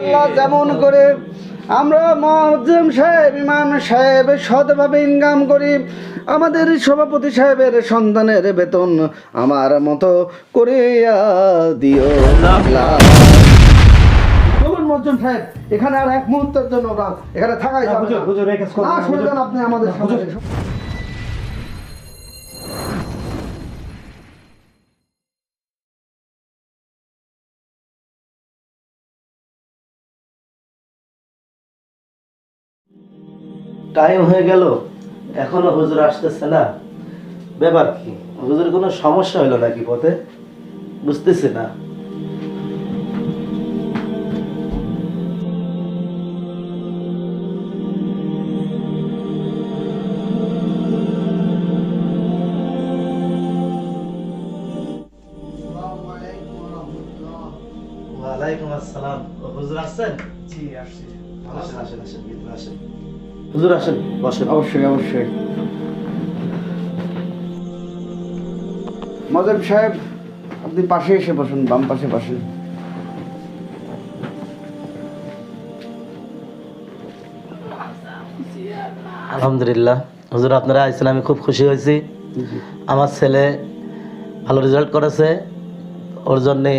আল্লাহ যেমন করে আমরা মজম সাহেব ইমাম সাহেব সৎভাবে ইনকাম করি আমাদের সভাপতি সাহেবের সন্তানের বেতন আমার মতো করে দিও। চলুন সাহেব এখানে আর এক মুহূর্তের জন্য এখানে থাকাই যাবে না। আপনি আমাদের টাইম হয়ে গেল এখনও হুজুর আসতেছে না। ব্যাপার কি? হুজুর কোনো সমস্যা হলো নাকি পথে? বুঝতেছি না। ওয়ালাইকুম আসসালাম। হুজুর আসছেন? জি আসছি। আসেন আসেন আসেন ভিতরে আসেন। হুজুর আসেন বসেন। অবশ্যই অবশ্যই। মজম সাহেব আপনি পাশে এসে বসুন বাম পাশে বসেন। আলহামদুলিল্লাহ। হুজুর আপনারা আইসেন আমি খুব খুশি হয়েছি। আমার ছেলে ভালো রেজাল্ট করেছে। ওর জন্যে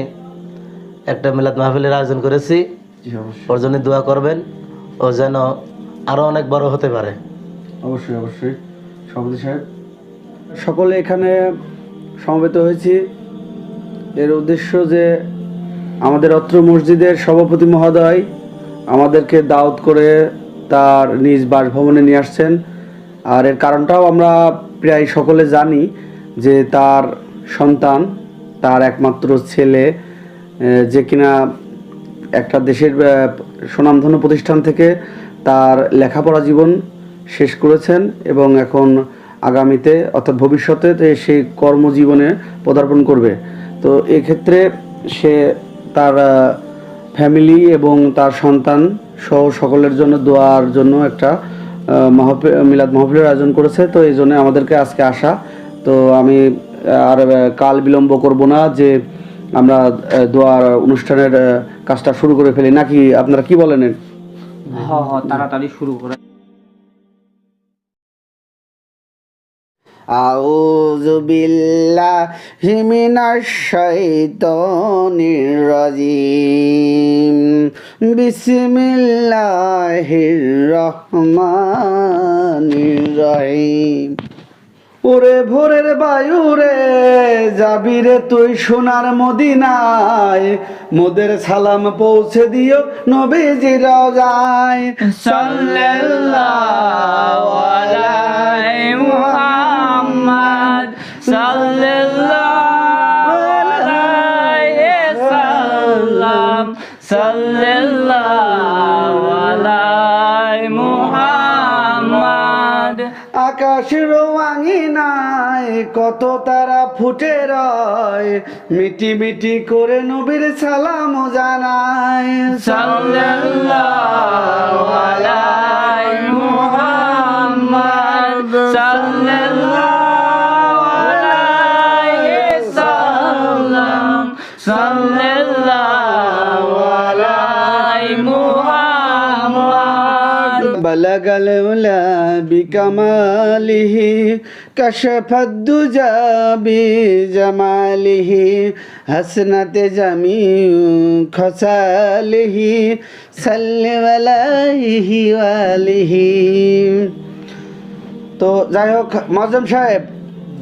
একটা মিলাদ মাহফিলের আয়োজন করেছি। ওর জন্য দোয়া করবেন। ও যেন আরও অনেক বড় হতে পারে। অবশ্যই অবশ্যই। সভাপতি সাহেব। সকলে এখানে সমবেত হয়েছি। এর উদ্দেশ্য যে আমাদের অত্র মসজিদের সভাপতি মহোদয় আমাদেরকে দাওয়াত করে তার নিজ বাসভবনে নিয়ে আসছেন। আর এর কারণটাও আমরা প্রায় সকলে জানি যে তার সন্তান, তার একমাত্র ছেলে যে কিনা একটা দেশের সুনামধন্য প্রতিষ্ঠান থেকে তার লেখাপড়া জীবন শেষ করেছেন এবং এখন আগামীতে অর্থাৎ ভবিষ্যতে তে সে কর্মজীবনে পদার্পণ করবে। তো এক্ষেত্রে সে তার ফ্যামিলি এবং তার সন্তান সহ সকলের জন্য দোয়ার জন্য একটা মাহফিল মিলাদ মাহফিলের আয়োজন করেছে। তো এই জন্য আমাদেরকে আজকে আসা। তো আমি আর কাল বিলম্ব করব না যে আমরা দোয়ার অনুষ্ঠানের কাজটা শুরু করে ফেলি। নাকি আপনারা কি বলেন? হ হ তাড়াতাড়ি শুরু করে أعوذ بالله من الشيطان الرجيم بسم الله الرحمن الرحيم ওরে ভোরের বায়ু রে যাবি রে তুই সোনার মদিনায়। মোদের সালাম পৌঁছে দিও নবীজি রাজায়। মুহাম্মদ। আকাশের নাই কত তারা ফুটে রয় মিটি মিটি করে নবীর সালাম জানায়। সাল্লাল্লাহু بلغ العلا بكماله كشف الدجى بجماله حسنت جميع خصاله صل عليه وآله তো যাই হোক মজম সাহেব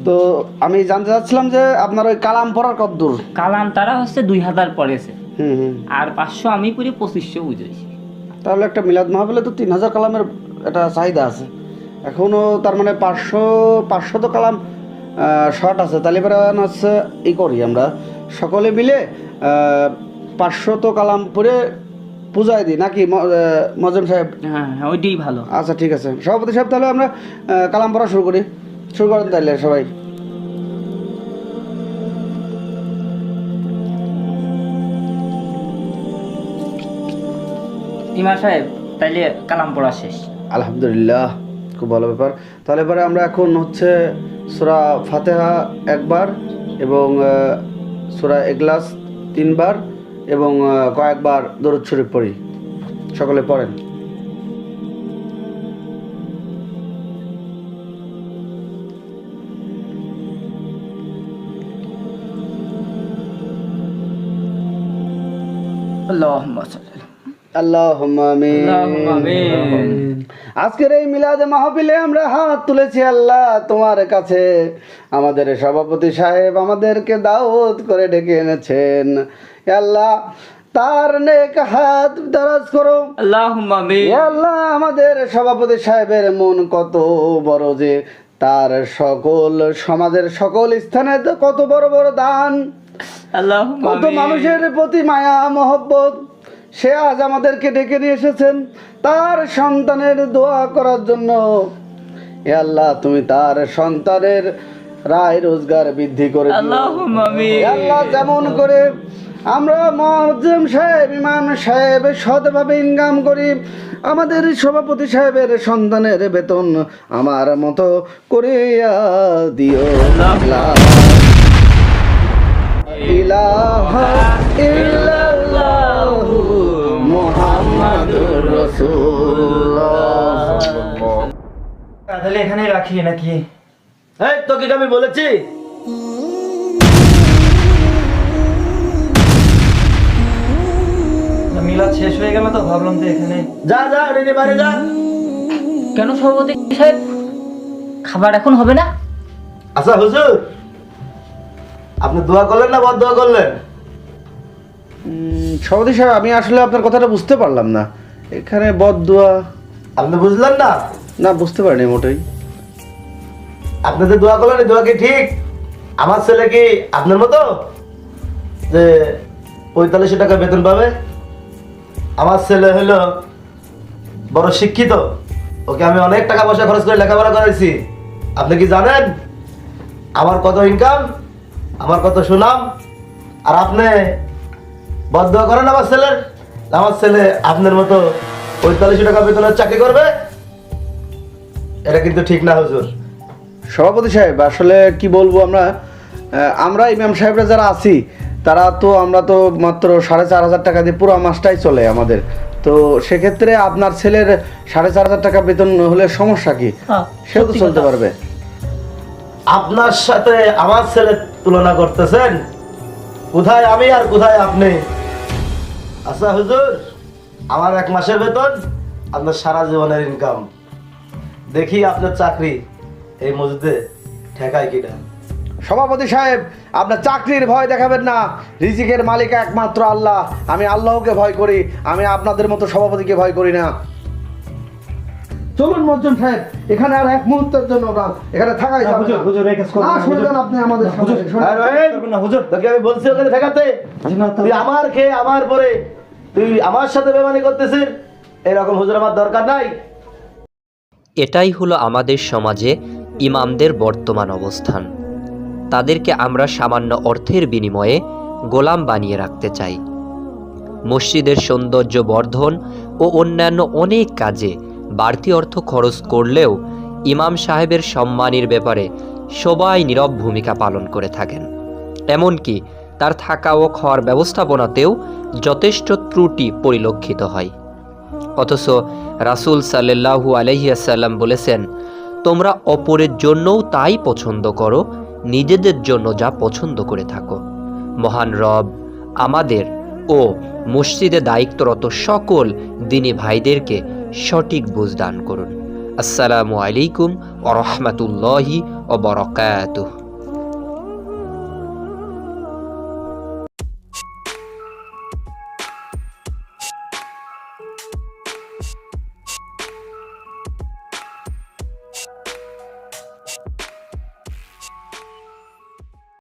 তো আমি জানতে চাচ্ছিলাম যে আপনার ওই কালাম পড়ার কদ্দূর কালাম তারা হচ্ছে দুই হাজার পড়েছে হুম হুম আর পাঁচশো আমি পুরি পঁচিশশো বুঝেছি তাহলে একটা মিলাদ মাহফিলে তো তিন হাজার কালামের একটা চাহিদা আছে। এখনও তার মানে পাঁচশো পাঁচশো তো কালাম শর্ট আছে। তাহলে এবারে হচ্ছে ই করি আমরা। সকলে মিলে পাঁচশো তো কালাম পরে পূজায় দিই। নাকি মজম সাহেব? হ্যাঁ হ্যাঁ ওইটাই ভালো। আচ্ছা ঠিক আছে। সভাপতি সাহেব তাহলে আমরা কালাম পড়া শুরু করি। শুরু করেন তাহলে সবাই। ইমা সাহেব তাইলে কালাম পড়া শেষ। আলহামদুলিল্লাহ খুব ভালো ব্যাপার। তাহলে এবারে আমরা এখন হচ্ছে সুরা ফাতেহা একবার এবং সুরা এগলাস তিনবার এবং কয়েকবার দরুদ শরীফ পড়ি। সকলে পড়েন। আল্লাহুম্মা সাল্লি। আজকের এই মিলাদে মাহফিলে আমরা হাত তুলেছি আল্লাহ তোমার কাছে। আমাদের সভাপতি সাহেব আমাদেরকে দাওয়াত করে ডেকে এনেছেন। আল্লাহ তার নেক হাত দারাজ করো। আল্লাহ আমাদের সভাপতি সাহেবের মন কত বড় যে তার সকল সমাজের সকল স্থানে তো কত বড় বড় দান। কত মানুষের প্রতি মায়া মহব্বত সে আজ আমাদেরকে ডেকে নিয়ে এসেছেন তার সন্তানের দোয়া করার জন্য। এ আল্লাহ তুমি তার সন্তানের রায় রোজগার বৃদ্ধি করে আল্লাহ যেমন করে আমরা মজম সাহেব ইমাম সাহেব সৎভাবে ইনকাম করি আমাদের সভাপতি সাহেবের সন্তানের বেতন আমার মতো করে দিও। ইলাহা ইল্লাল্লাহু। তাহলে এখানে রাখি নাকি? এই তোকে আমি বলেছি? মিলাদ শেষ হয়ে গেল তো ভাবলাম তো এখানে যা যা রেডি বাইরে যা। কেন সভাপতি সাহেব? খাবার এখন হবে না? আচ্ছা হুজুর আপনি দোয়া করলেন না বদ দোয়া করলেন? উম, সভাপতি সাহেব আমি আসলে আপনার কথাটা বুঝতে পারলাম না। এখানে বদদুয়া। আপনি বুঝলেন না? না বুঝতে পারিনি মোটেই। আপনি যে দোয়া করলেন দোয়া কি ঠিক? আমার ছেলে কি আপনার মতো? যে পঁয়তাল্লিশশো টাকা বেতন পাবে? আমার ছেলে হলো বড় শিক্ষিত। ওকে আমি অনেক টাকা পয়সা খরচ করে লেখাপড়া করাইছি। আপনি কি জানেন? আমার কত ইনকাম আমার কত সুনাম আর আপনি বদ্ধ করেন আমার ছেলের? আমার ছেলে আপনার মতো পঁয়তাল্লিশশো টাকা বেতনের চাকরি করবে? এটা কিন্তু ঠিক না হুজুর। সভাপতি সাহেব আসলে কি বলব আমরা? আমরা ইমাম সাহেবরা যারা আছি তারা তো আমরা তো মাত্র সাড়ে চার হাজার টাকা দিয়ে পুরো মাসটাই চলে আমাদের। তো সেক্ষেত্রে আপনার ছেলের সাড়ে চার হাজার টাকা বেতন হলে সমস্যা কি? হ্যাঁ, সেও তো চলতে পারবে। আপনার সাথে আমার ছেলের তুলনা করতেছেন? কোথায় আমি আর কোথায় আপনি? আচ্ছা হুজুর আমার এক মাসের বেতন আপনার সারা জীবনের ইনকাম দেখি আপনার চাকরি এই মসজিদে ঠেকায় কিনা। সভাপতি সাহেব আপনার চাকরির ভয় দেখাবেন না। রিজিকের মালিক একমাত্র আল্লাহ। আমি আল্লাহকে ভয় করি আমি আপনাদের মতো সভাপতিকে ভয় করি না। চলুন মজ্জুম সাহেব এখানে আর এক মুহূর্তের জন্য এখানে থাকাই যাবে হুজুর, হুজুর, এই কাজ করবেন না, না, শুনে যান আপনি আমাদের হুজুর, হুজুর। তোকে আমি বলছি ওখানে তুই আমার খেয়ে আমার পরে তুই আমার সাথে বেমানি করতেছিস? এরকম হুজুর আমার দরকার নাই। এটাই হলো আমাদের সমাজে ইমামদের বর্তমান অবস্থান। তাদেরকে আমরা সামান্য অর্থের বিনিময়ে গোলাম বানিয়ে রাখতে চাই। মসজিদের সৌন্দর্য বর্ধন ও অন্যান্য অনেক কাজে বাড়তি অর্থ খরচ করলেও ইমাম সাহেবের সম্মানের ব্যাপারে সবাই নীরব ভূমিকা পালন করে থাকেন। এমনকি তার থাকা ও খাওয়ার ব্যবস্থাপনাতেও যথেষ্ট ত্রুটি পরিলক্ষিত হয়। অথচ রাসূল সাল্লাল্লাহু আলহিয়াসাল্লাম বলেছেন, তোমরা অপরের জন্যও তাই পছন্দ করো, নিজেদের জন্য যা পছন্দ করে থাকো। মহান রব আমাদের ও মসজিদে দায়িত্বরত সকল দিনী ভাইদেরকে সঠিক বুঝ দান করুন। আসসালামু আলাইকুম ও রহমতুল্লাহি ও বরকাতুহ।